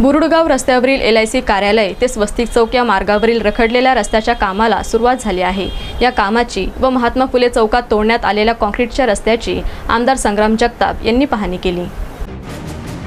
बुरुडगाव रस्त्यावरील L I C कार्यालय ते स्वस्तिक चौक या मार्गावरील रखडलेल्या रस्त्याच्या कामाला सुरुवात झाली आहे. या कामाची व महात्मा फुले चौकात तोडण्यात आलेल्या कॉन्क्रीटच्या रस्त्याची आमदार संग्राम जगताप यांनी पाहणी केली.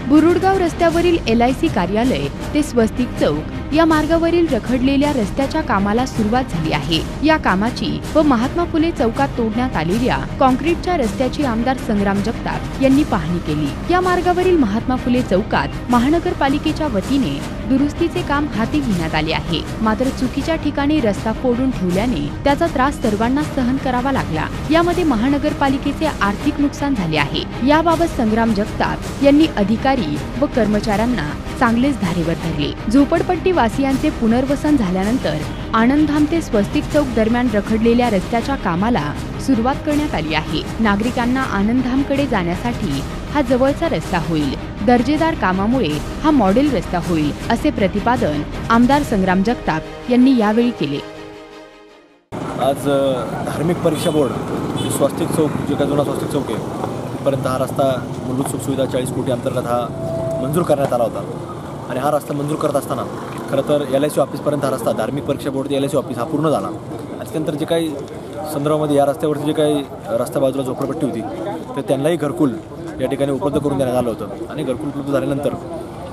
बुरुडगाव रस्त्यावरील एल आय सी कार्यालय ते स्वस्तिक चौक या मार्गावरील रखडलेल्या रस्त्याच्या कामाला सुरुवात झाली आहे. या कामाची व महात्मा फुले चौकात तोडण्यात आलेल्या कॉन्क्रीटच्या रस्त्याची आमदार संग्राम जगताप यांनी पाहणी केली. या मार्गावरील महात्मा फुले चौकात महानगरपालिकेच्या वतीने दुरुस्तीचे काम हाती घेण्यात आले आहे. मात्र चुकीच्या ठिकाणी रस्ता फोडून ठेवल्याने त्याचा त्रास सर्वांना सहन करावा लागला. यामध्ये महानगरपालिकेचे आर्थिक नुकसान झाले आहे. याबाबत संग्राम जगताप यांनी अधिकारी व कर्मचाऱ्यांना चांगलेच धारेवर धरले. झोपडपट्टी वासियांचे पुनर्वसन झाल्यानंतर आनंदधाम ते स्वस्तिक चौक दरम्यान रखडलेल्या रस्त्याच्या कामाला सुरुवात करण्यात आली आहे. नागरिकांना आनंदधामकडे जाण्यासाठी हा जवळचा रस्ता होईल. दर्जेदार कामामुळे हा मॉडेल रस्ता होईल असे प्रतिपादन आमदार संग्राम जगताप यांनी यावेळी केले. आज धार्मिक परीक्षा बोर्ड स्वास्तिक चौक जे काय जुना स्वास्तिक चौक आहे तिथपर्यंत हा रस्ता मूलभूत सुखसुविधा चाळीस कोटी अंतर्गत हा मंजूर करण्यात आला होता. आणि हा रस्ता मंजूर करत असताना खरं तर एल आय सी ऑफिसपर्यंत हा रस्ता धार्मिक परीक्षा board L I C office हा पूर्ण झाला. आणि त्यानंतर जे काही संदर्भामध्ये या रस्त्यावरती जे काही रस्ता बाजूला झोपडपट्टी होती तर त्यांनाही घरकुल या ठिकाणी उपलब्ध करून देण्यात आलं होतं. आणि घरकुल उपलब्ध झाल्यानंतर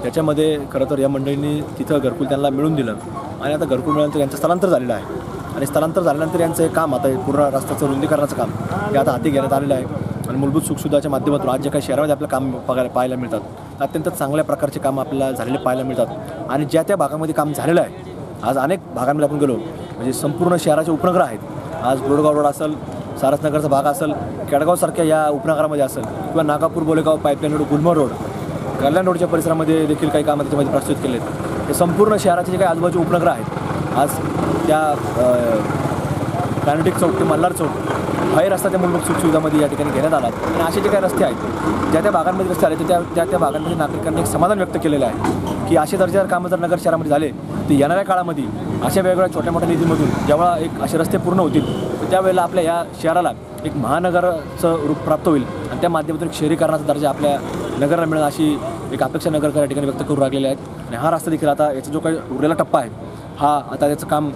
त्याच्यामध्ये खरं तर या मंडळींनी तिथं घरकुल त्यांना मिळून दिलं. आणि आता घरकुल मिळाल्यानंतर यांचं स्थलांतर झालेलं आहे. आणि स्थलांतर झाल्यानंतर यांचं हे काम आता हे पूर्ण रस्त्याचं रुंदीकरणाचं काम हे आता हाती घेण्यात आलेलं आहे. आणि मूलभूत सुखसुविधाच्या माध्यमातून आज जे काही शहरामध्ये आपलं काम बघायला पाहायला मिळतात अत्यंत चांगल्या प्रकारचे काम आपल्याला झालेले पाहायला मिळतात. आणि ज्या त्या भागामध्ये काम झालेलं आहे आज अनेक भागांमध्ये आपण गेलो म्हणजे संपूर्ण शहराचे उपनगर आहेत. आज बोडगाव रोड असेल सारसनगरचा भाग असेल केडगावसारख्या या उपनगरामध्ये असेल किंवा Nagapur Bolegaon pipeline road Gulmohar road Kalyan रोडच्या परिसरामध्ये देखील काही कामं त्याच्यामध्ये प्रस्तुत केले आहेत हे संपूर्ण शहराचे जे काही आजूबाजू उपनगर आहेत आज त्या कानटिक चौक ते मल्हार चौक हाही रस्ता त्या मूलभूत सुखसुविधामध्ये या ठिकाणी घेण्यात आला आणि असे जे काही रस्ते आहेत ज्या त्या भागांमध्ये रस्ते आले तर त्या त्या त्या भागांमध्ये नागरिकांनी एक समाधान व्यक्त केलेलं आहे की असे दर्जेदार कामं जर नगर शहरामध्ये झाले तर येणाऱ्या काळामध्ये अशा वेगवेगळ्या छोट्या मोठ्या निधीमधून जेव्हा एक असे रस्ते पूर्ण होतील त्यावेळेला आपल्या या शहराला एक महानगराचं रूप प्राप्त होईल आणि त्या माध्यमातून एक शहरीकरणाचा दर्जा आपल्या नगराला मिळेल अशी एक अपेक्षा नगरकर या ठिकाणी व्यक्त करू लागलेले आहेत. आणि हा रस्ता देखील आता याचा जो काही उरलेला टप्पा आहे हा आता त्याचं काम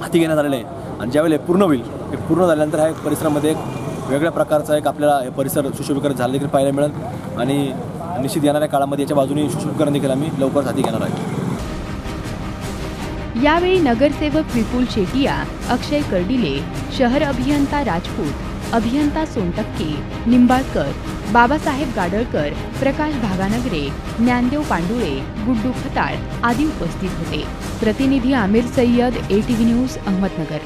हाती घेण्यात आलेलं आहे. आणि ज्यावेळेला हे पूर्ण होईल हे पूर्ण झाल्यानंतर ह्या परिसरामध्ये एक वेगळ्या प्रकारचा एक आपल्याला हे परिसर सुशोभीकरण झालं देखील पाहायला मिळेल. आणि निश्चित येणाऱ्या काळामध्ये याच्या बाजूने सुशोभीकरण देखील आम्ही लवकरच हाती घेणार आहे यावेळी नगरसेवक विपुल शेटिया अक्षय कर्डिले शहर अभियंता राजपूत अभियंता सोनटक्के निंबाळकर बाबासाहेब गाडळकर प्रकाश भागानगरे ज्ञानदेव पांडुळे गुड्डू खताळ आदी उपस्थित होते. प्रतिनिधी Aamir Sayyad A T V news Ahmednagar.